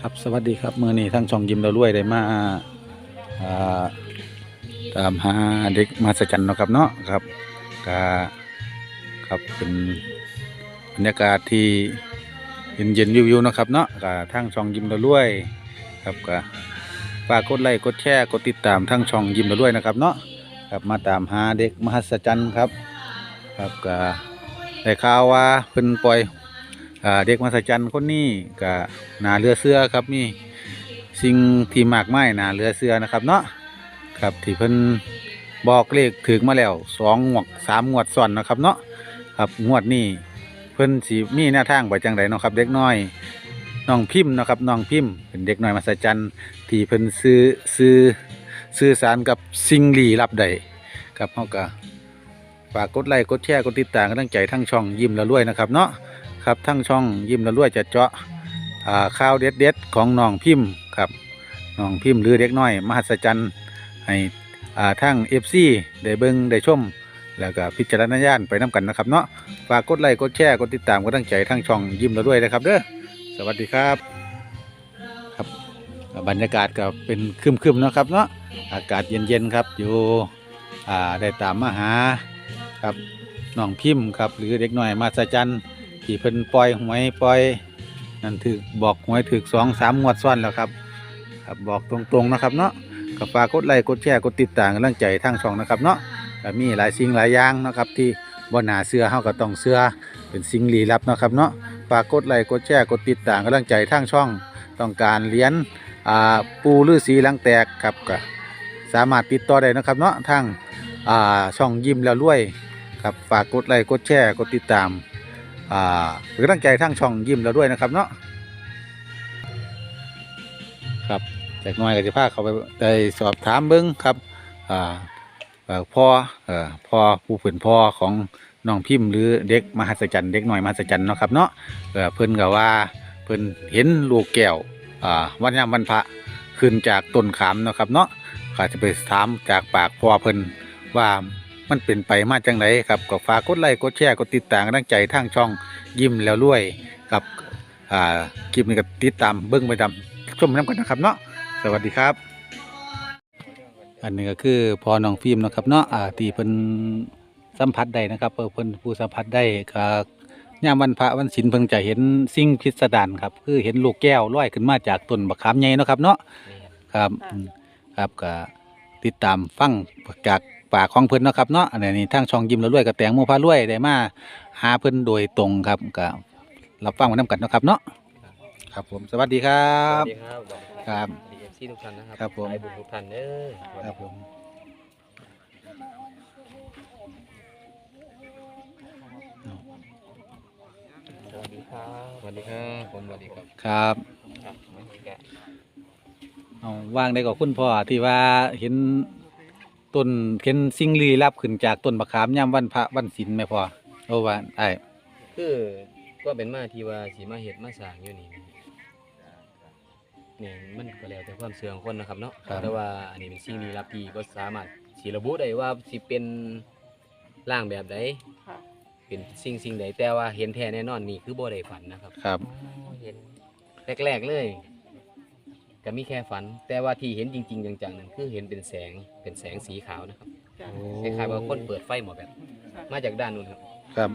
ครับสวัสดีครับเมื่อนี้ทั้งช่องยิมเรารวยได้มาอ่าตามหาเด็กมาสจันเนาะครับเนาะครับก็ครับเป็นบรรยากาศที่เย็นเย็นๆวิวๆเนาะครับเนาะก็ทั้งช่องยิมเรารวยครับก็ฝากกดไลค์กดแชร์กดติดตามทั้งช่องยิมเรารวยนะครับเนาะครับมาตามหาเด็กมหัศจรรย์ครับ ครับก็ได้ข่าวว่าเพิ่นปล่อย เด็กมหัศจรรย์คนนี้ก็นาเรือเสื้อครับมีสิ่งที่มากมายนาเรือเสื้อนะครับเนาะครับที่เพิ่นบอกเลขถึงมาแล้วสองงวดสามงวดซ้อนนะครับเนาะครับงวดนี้เพิ่นสิมีแนวทางไปจังไดเนาะครับ เด็กน้อยน้องพิมพ์นะครับน้องพิมพ์เป็นเด็กน้อยมหัศจรรย์ที่เพิ่นซื้อซื้อสื่อสารกับสิ่งลี้ลับใดครับเฮาก็ฝากกดไลค์กดแชร์กดติดตามกำลังใจทั้งช่องยิ้มแล้วรวยนะครับเนาะ ครับทั้งช่องยิ้มละรวยจะเจาะข่าวเด็ดเด็ดๆของน้องพิมพ์ครับน้องพิมพ์หรือเด็กน้อย มหัศจรรย์ให้ทั้งเอฟซีได้เบิ่งได้ชม แล้วก็พิจารณาญาณไปน้กันนะครับเนาะฝากกดไลค์กดแชร์กดติดตามกดตั้งใจทั้งช่องยิ้มละรวยนะครับเด้อสวัสดีครับครับบรรยากาศก็เป็นครึมๆนะครับเนาะอากาศเย็นๆครับอยู่ได้ตามมาหาครับน้องพิมพ์ครับหรือเด็กน้อยมหัศจรรย์ ที่เพิ่นปล่อยหวยปล่อยนั่นถือบอกหวยถือสองสามงวดซ้อนแล้วครับครับบอกตรงๆนะครับเนาะก็ฝากกดไลค์กดแชร์กดติดตามกำลังใจทางช่องนะครับเนาะก็มีหลายสิ่งหลายอย่างนะครับที่บ่น่าเชื่อเฮาก็ต้องเชื่อเป็นสิ่งลี้ลับนะครับเนาะฝากกดไลค์กดแชร์กดติดตามกำลังใจทางช่องต้องการเหรียญอ่าปูฤาษีหลังแตกครับก็สามารถติดต่อได้นะครับเนาะทางช่องยิ้มแล้วรวยครับฝากกดไลค์กดแชร์กดติดตาม อ่าเป็นกำลังใจทั้งช่องยิ้มเราด้วยนะครับเนาะครับจากหน้อยก็จะพาเขาไปได้สอบถามเบิ้งครับอ่าพ่อเอ่อพ่อผู้เป็นพ่อของน้องพิมพ์หรือเด็กมหัศจรรย์เด็กหน่อยมหัศจรรย์เนาะครับเนาะเออเพิ่นก็ว่าเพิ่นเห็นลูกแก้วอ่าวันยามวันพระขึ้นจากต้นขามเนาะครับเนาะก็จะไปถามจากปากพ่อเพิ่นว่า มันเป็นไปมาจังไดครับก็ฝากกดไลค์กดแชร์กดติดตามกำลังใจทางช่องยิ้มแล้วรวยครับอ่าคลิปนี้ก็ติดตามเบิ้งไปตามชมน้ำกันนะครับเนาะสวัสดีครับ อันนี้ก็คือพอน้องฟิล์มเนาะครับเนาะอ่าที่เพิ่นสัมผัสได้นะครับเออเพิ่นผู้สัมผัสได้ก็ยามวันพระวันศีลเพิ่งจะเห็นสิ่งพิสดารครับ คือเห็นลูกแก้วลอยขึ้นมาจากต้นบักขามใหญ่เนาะครับเนาะครับอืมครับก็ติดตามฟังจาก ปากของเพิ่นเนาะครับเนาะอันนี้ทางช่องยิ้มแล้วรวยกับแตงโมพารวยได้มาหาเพิ่นโดยตรงครับก็รับฟังมานํกันเนาะครับเนาะครับผมสวัสดีครัสบ วัสดีครับครับดีเอฟซีทุกท่านนะครับครับผม สายบุญทุกท่านเด้อครับผมสวัสดีครับ สวัสดีครับผมสวัสดีครับครับครับวันนี้ก็เอาว่างได้กับคุณพ่อที่ว่าเห็น ต้นเห็นสิ่งลี้ลับขึ้นจากต้นบักขามยามวันพระวันศีลแม่พ่อโอ้ว่าไอ้คือก็เป็นมาที่ว่าสีมาเห็ดมาสร้างอยู่นี่นี่มันก็แล้วแต่ความเสื่อของคนนะครับเนาะแต่ว่าอันนี้เป็นสิ่งลี้ลับที่ก็สามารถสิระบุได้ว่าสิเป็นร่างแบบใดค่ะเป็นสิ่งสิ่งใดแต่ว่าเห็นแท้แน่นอนนี่คือบ่ได้ฝันนะครับ ครับ เห็นแรกๆเลย ก็มีแค่ฝัน แต่ว่าที่เห็นจริง ๆ จังๆนั่นคือเห็นเป็นแสงเป็นแสงสีขาวนะครับจ้ะโอ้คล้ายๆว่าคนเปิดไฟหมอแบบค่ะมาจากด้านนู้นครับครับ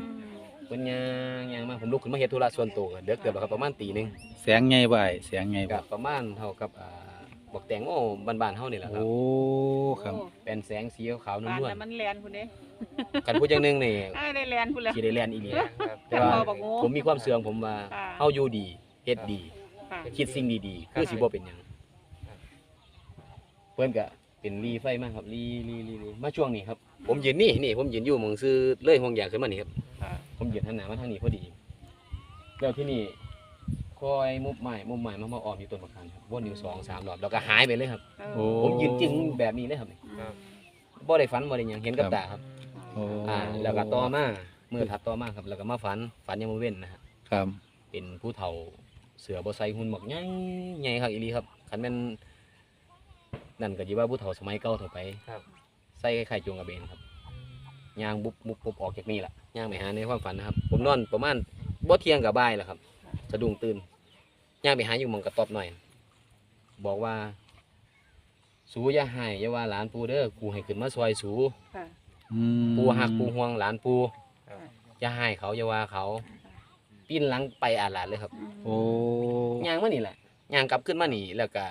เพิ่นย่างย่างมาผมลุกขึ้นมาเฮ็ดธุระส่วนตัวก็เด็กเกือบแล้วครับประมาณตีหนึงแสงใหญ่บ่ไอ้แสงใหญ่ก็บ่ประมาณเท่ากับอ่าบอกแตงโมบ้านๆเฮานี่แหละครับ โอ้ครับโอ้เป็นแสงสีขาวๆนบ้านวลน่ะมันแลนพุ่นเด้ๆกันพูดอย่างหนึงนี่อ้ายได้แลนพุ่นแล้ว สิได้แล่นอีหลีแต่แต่ว่าว่าบอกโง่ผมมีความเสื่อมผมว่าค่ะ เฮาอยู่ดีเฮ็ดดี ค่ะ คิดสิ่งดีๆคือสิบ่เป็นหยัง เพิ่นก็เป็นรีไฟมากครับรีรีรีรีมาช่วงนี้ครับผมยืนนี่นี่ผมยืนอยู่หมองซื้อเลยห้องยางขึ้นมานี่ครับค่ะผมยืนหันหน้ามาทางนี้พอดีแล้วที่นี่คอยมุบไม้มุบไม้มามาออมอยู่ต้นมะขามครับวนอยู่สองสามรอบแล้วก็หายไปเลยครับ โอ้ ผมยืนจึงแบบนี้เลยครับนี่ครับ บ่ได้ฝันบ่ได้หยังเห็นกับครับตาครับ โอ้อ่าแล้วก็ต่อมาเมื่อถัดต่อมาครับแล้วก็มาฝันฝันยังบ่เว้นนะฮะครับเป็นผู้เฒ่าเสือบ่ใส่หุ่นหมอกใหญ่ใหญ่ครับอีหลีครับคันแม่น นั่นก็สิว่าผู้เฒ่าสมัยเก่าเถาไปครับ ใส่ไข่จงกระเบนครับย่างบุบบุบบุบออกจากนี่ล่ะย่างไปหาในความฝันนะครับ ผมนอนประมาณบ่เที่ยงกับบ่ายแหละครับสะดุ้งตื่นย่างไปหาอยู่หมองกระตอบหน่อย บอกว่า สูอย่าให้อย่าว่าหลานปูเด้อกูให้ขึ้นมาซอยสู ค่ะอืมปูหักปูห่วงหลานปูค่ะอย่าให้เขาอย่าว่าเขา ปิ้นหลังไปอาหลานเลยครับโอ้ย่างมานี่แหละย่างกลับขึ้นมานี่แล้วก็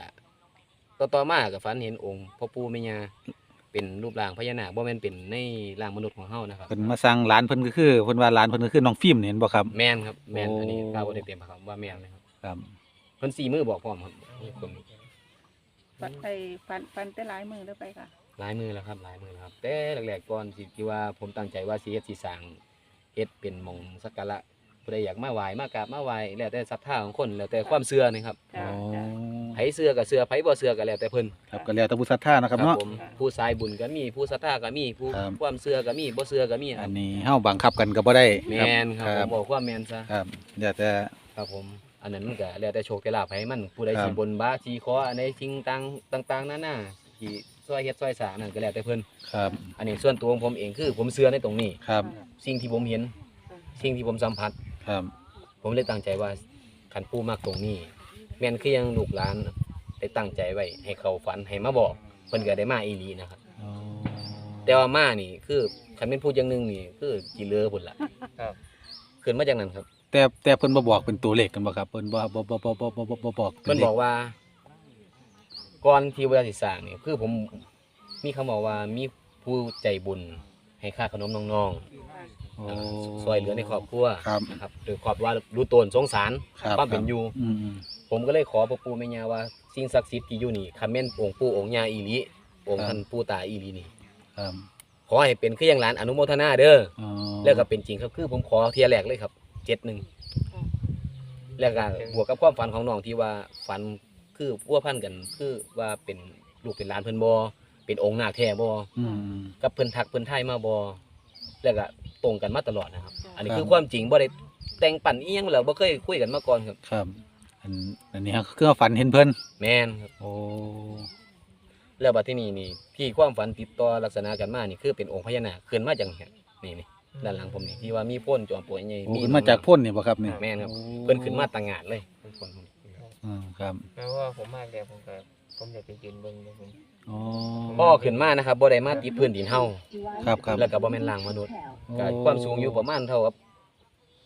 ต่อต่อมากับฝันเห็นองค์พ่อปู่แม่ย่าเป็นรูปร่างพญานาคบ่แม่นเป็นในร่างมนุษย์ของเฮานะครับ เพิ่นมาสร้างร้านเพิ่นก็คือเพิ่นว่าร้านเพิ่นก็คือน้องฟิล์มนี่เห็นบ่ครับ แม่นครับแม่นโอ้อันนี้ข้าวบ่ได้เต็มครับว่าแม่นนะครับครับเพิ่นสี่มือบอกพร้อมครับมีคนฟันไปฟันฟันแต่หลายมือแล้วไปค่ะ หลายมือแล้วครับหลายมือแล้วครับ แต่แรกๆก่อนสิที่ว่าผมตั้งใจว่าสิเฮ็ดสิสร้างเฮ็ดเป็นหมองสักการะผู้ใดอยากมาไหว้มากราบมาไหว้แล้วแต่ศรัทธาของคนแล้วแต่ความเชื่อนะครับ จ้ะโอ้จ้ะ ไผเชื่อก็เชื่อไผบ่เชื่อก็แล้วแต่เพิ่นครับก็แล้วแต่ผู้ศรัทธานะครับเนาะ ผมผู้สายบุญก็มีผู้ศรัทธาก็มีผู้ครับ ความเชื่อก็มีบ่เชื่อก็มีคอัรับนนี้เฮาบังคับกันก็บ่ได้แม่นครับคผรัมบบอกความแม่นซะครับแล้วแต่ ครับผม อันนั้นมันก็แล้วแต่โชคแต่ลาภให้มันผู้ใดครับสิบนบาสิขออันใดสิ่งต่างต่างๆนานาที่ซอยเฮ็ดซอยสร้างนั่นก็แล้วแต่เพิ่นครับอันนี้ส่วนตัวของผมเองคือ ผมเชื่อในตรงนี้ ครับสิ่งที่ผมเห็น สิ่งที่ผมสัมผัส ครับผมเลยตั้งใจว่าคันปู่มากตรงนี้ แม่นคือยังลูกหลานได้ตั้งใจไว้ให้เขาฝันให้มาบอกเพิ่นก็ได้มาอีหลีนะครับโอ้แต่ว่ามานี่คือคันเป็นพูดอย่างหนึงนี่คือจีเลอพุ่นล่ะครับ ขึ้นมาจากนั้นครับแต่แต่เพิ่นบ่บอกเป็นตัวเลขกันบ่ครับเพิ่นบ่บ่บ่บ่บ่บ่บ่บ่บอกเพิ่นบอกว่าก่อนที่เวลาสิสร้างนี่คือผมมีคำบอกว่ามีผู้ใจบุญให้ค่าขนมน้องโอ้ๆซอยเหลือในครอบครัวครับนะครับโดยความว่ารู้ตนสงสารครับความเป็นอยู่อืมอืม ผมก็เลยขอพ่อปู่แม่ย่าว่าสิ่งศักดิ์สิทธิ์ที่อยู่นี่คำแม่นองค์ปู่องค์ย่าอีหลีองค์ท่านปู่ตาอีหลีนี่ครับขอให้เป็นคืออย่างหลานอนุโมทนาเด้ออ๋อแล้วก็เป็นจริงครับคือผมขอเทียแรกเลยครับเจ็ดหนึ่งแล้วก็บวกกับความฝันของน้องที่ว่าฝันคือพัวพันกันคือว่าเป็นลูกเป็นหลานเพิ่นบอเป็นองค์นาคแท้บออืมอืมกับเพิ่นทักเพิ่นทายมาบอแล้วก็ตรงกันมาตลอดนะครับ อันนี้ครับคือความจริงบ่ได้แต่งปั่นอีหยังแล้วบ่เคยคุยกันมาก่อนครับ ครับ อันอันนี้คือฝันเห็นเพิ่นแม่นครับโอ้แล้วบัดที่นี่นี่ที่ความฝันติดต่อลักษณะกันมานี่คือเป็นองค์พญานาคขึ้นมาจังซี่นี่นี่ด้านหลังผมนี่ที่ว่ามีพ่นจอมปลวกใหญ่โอ้ขึ้นมาจากพ่นนี่บ่ครับนี่แม่นครับโอ้เพิ่นขึ้นมาต่างงานเลยเพิ่นคนอืมครับแม้ว่าผมมากเดียวผมก็ผมอยากไปยืนเบิ่งเลยผมอ๋อพ่อขึ้นมานะครับบ่ได้มาติดพื้นดินเฮาครับครับแล้วก็บ่แม่นล่างมนุษย์ก็โอ้ความสูงอยู่ประมาณเท่ากับ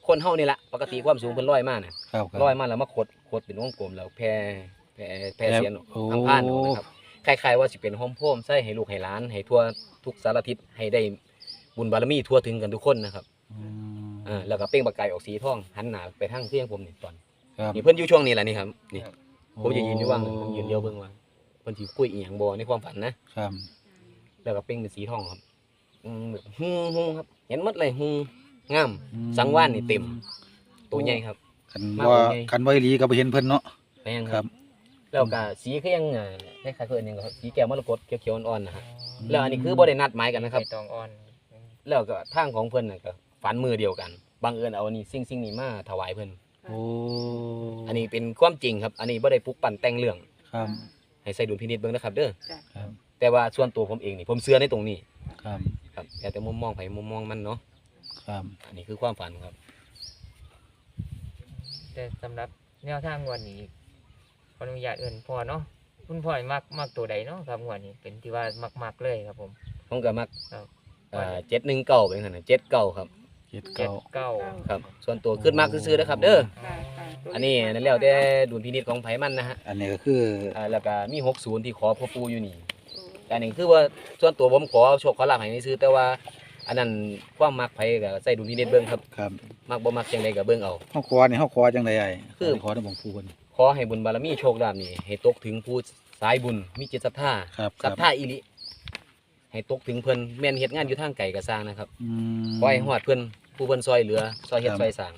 คนเฮานี่ละปกติความสูงเพิ่นร้อยมาน่ะครับครับร้อยมาแล้วมาขดขดเป็นวงกลมแล้วแผ่แผ่แผ่เสียนโอ้ทางผ่านออกนะครับคล้ายๆว่าสิเป็นโฮมโพมใส่ให้ลูกให้หลานให้ทั่วทุกสารทิศให้ได้บุญบารมีทั่วถึงกันทุกคนนะครับอืมอ่าแล้วก็เปล่งประกายออกสีทองหันหน้าไปทางเที่ยงผมนี่ตอนครับนี่เพิ่นอยู่ช่วงนี้แหละนี่ครับนี่ครับผมจะยืนอยู่ว่างผมยืนเดียวเบิ่งว่าเพิ่นสิคุยอีหยังบ่ในความฝันนะครับแล้วก็เปล่งเป็นสีทองครับอืมแบบฮึ่งฮึ่งครับ เห็นหมดเลยฮึ่ง งามอืมสังวานนี่เต็ม ตัวใหญ่ครับ คันมากว่ากว่าไงคันว่าอีหลีก็บ่เห็นเพิ่นเนาะ แม่นคครัรับ บ แล้วก็สีก็ยังอ่าคล้ายๆคืออันหนึงครับสีแก้วมรกตเขียวๆอ่อนๆนะฮะแล้วอันนี้คือบ่ได้นัดหมายกันนะครับใบตองอ่อนแล้วก็ทางของเพิ่นน่ะก็ฝันมือเดียวกันบังเอิญเอาอันนี้สิ่งสิ่งนี้มาถวายเพิ่นโอ้อันนี้เป็นความจริงครับ อันนี้บ่ได้ปลุกปั่นแต่งเรื่อง ครับ ให้ใส่ดุลพินิจเบิ่งนะครับ เด้อครับ แต่ว่าส่วนตัวผมเองนี่ผมเชื่อในตรงนี้ครับครับแล้วแต่มุมมองไผมุมมองมันเนาะ ครับอันนี้คือความฝันครับ แต่สำหรับแนวทางงวันนี้ขออนุญาตเอื่นพ่อเนาะคุณพ่อมักมักตัวใดเนาะครับงวันนี้เป็นที่ว่ามักมักๆเลยครับผม ผมก็มักครับอ่า719เป็นขนาด79ครับเจ็ดเจ็เก้าดเก้าครับ ส่วนตัวขึ้นมากซื่อๆนะครับ เด้อค่ะค่ะตัวอันนี้นั่นแล้วแต่ดุลพินิจของไผมันนะฮะอันนี้ก็คืออ่าแล้วก็มี60ที่ขอพ่อปู่อยู่นี่แต่อันนี้คือว่าส่วนตัวผมขอโชคขอลาภให้นี่ซื้อแต่ว่า อันนั้นความมักไผก็ใส่ดุลพินิจเบิ่งครับครับมักบ่มักจังไดก็เบิ่งเอาเฮาขอนี่เฮาขอจังได๋ไอ้คือขอได้บ่งผู้เพิ่นขอให้บุญบารมีโชคลาภนี่ให้ตกถึงผู้สายบุญมีจิตศรัทธาครับคศรัรัทบธาอีหลิให้ตกถึงเพิ่นแม่นเฮ็ดงานอยู่ทางไกลก็สร้างนะครับอืม ขอให้ฮอดเพิ่นผู้เพิ่นซอยเหลือซอยเฮ็ดครับ ซอยสร้าง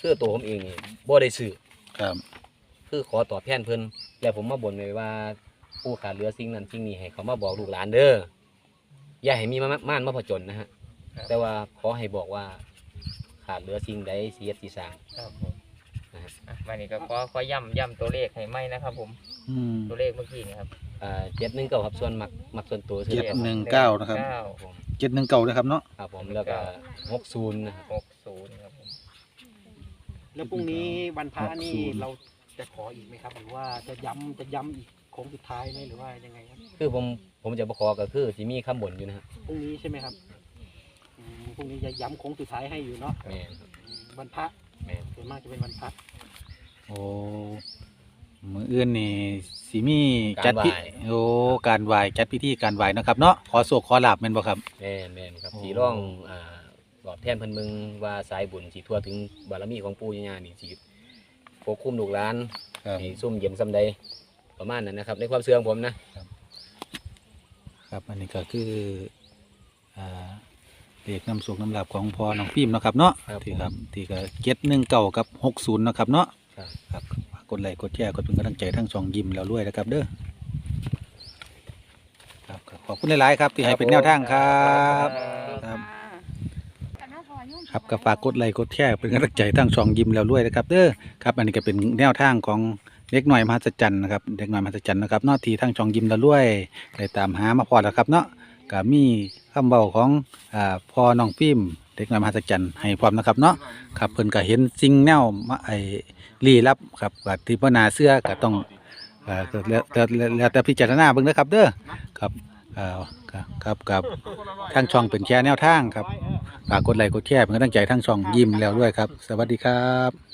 คือตัวผมเองนี่บ่ได้ซื้อ ครับคือขอตอบแทนเพิ่นแล้วผมมาบ่นไว้ว่าผู้ขาดเหลือสิ่งนั้นสิ่งนี้ให้เขามาบอกลูกหลานเด้อ อย่าให้มีมาม่านมาผจญนะฮะแต่ว่าขอให้บอกว่าขาดเหลือสิ่งใดสิเฮ็ดสิสร้าง ครับผมนะฮะ อะวันนี้ก็ขอขอย้ำย้ำตัวเลขให้ไหมนะครับ ผมอืม ตัวเลขเมื่อกี้นี่ครับอ่า719ครับส่วนมักมักส่วนตัวซื้อเจ็ดเองหนึ่ง เก้านะครับ เก้าผมเจ็ดหนึ่งเก้านะครับเนาะครับผมแล้วก็60นะครับหกศูนย์ครับผม แล้วพรุ่งนี้วันพระนี่60เราจะขออีกไหมครับ หรือว่าจะย้ำจะย้ำอีกโค้งสุดท้ายไหมหรือว่ายังไงครับคือผมผมจะบขอก็คือสิมีคำบ่นอยู่นะฮะพรุ่งนี้ใช่ไหมครับอืมพรุ่งนี้จะย้ำโค้งสุดท้ายให้อยู่เนาะแม่นครับอืมวันพระแม่นส่วนมากจะเป็นวันพระโอ้มืออื่นนี่สิมีจัดพิโอ้การไหว้จัดพิธีการไหว้เนาะครับเนาะขอโศกขอลาบแม่นบ่ครับ แม่นแม่นครับโอ้ สีร่องอ่าตอบแทนเพิ่นเบิ่งว่าสายบุญสิทั่วถึงบารมีของปู่ย่านี่สิปกคุมลูกหลานครับ ให้ซุ่มเย็นซำใด ประมาณนั้นนะครับ ในความเชื่อของผมนะ ครับ อันนี้ก็คืออ่าเด็กน้ำสุกน้ำหลับของพอน้องพิมพ์เนาะครับเนาะครับที่ครับที่ก็เจ็ดหนึ่งเก่ากับหกศูนย์นาะครับเนาะครับ ครับฝากกดไลค์กดแชร์กดเป็นกำลังใจทั้งสองยิ้มแล้วรวยนะครับเด้อครับครับขอบคุณหลายๆครับที่ให้เป็นแนวทางครับ ครับ ครับก็ฝากกดไลค์กดแชร์เป็นกำลังใจทั้งช่องยิ้มแล้วรวยนะครับเด้อครับ อันนี้ก็เป็นแนวทางของ เด็กหน่อยมหัศจรรย์นะครับเด็กหน่อยมหัศจรรย์นะครับเนอกที่ทั้งช่องยิ้มแล้วรวยได้ตามหามาพอแล้วครับเนาะก็มีคำเบาของอ่าพ่อน้องพิมเด็กหน่อยมหัศจรรย์ให้พร้อมนะครับเนาะครับเพิ่นก็เห็นสิ่งแนวมาไอ้ลี้ลับครับก็ที่พ่อนาเสื้อก็ต้องอ่าก็แล้วแล้วแล้วแต่พิจารณาเบิ่งนะครับเด้อครับอ่าครับครับครับทางช่องเป็นแค่แนวทางครับฝากกดไลค์กดแชร์เป็นกำลังใจทั้งช่องยิ้มแล้วด้วยครับ สวัสดีครับ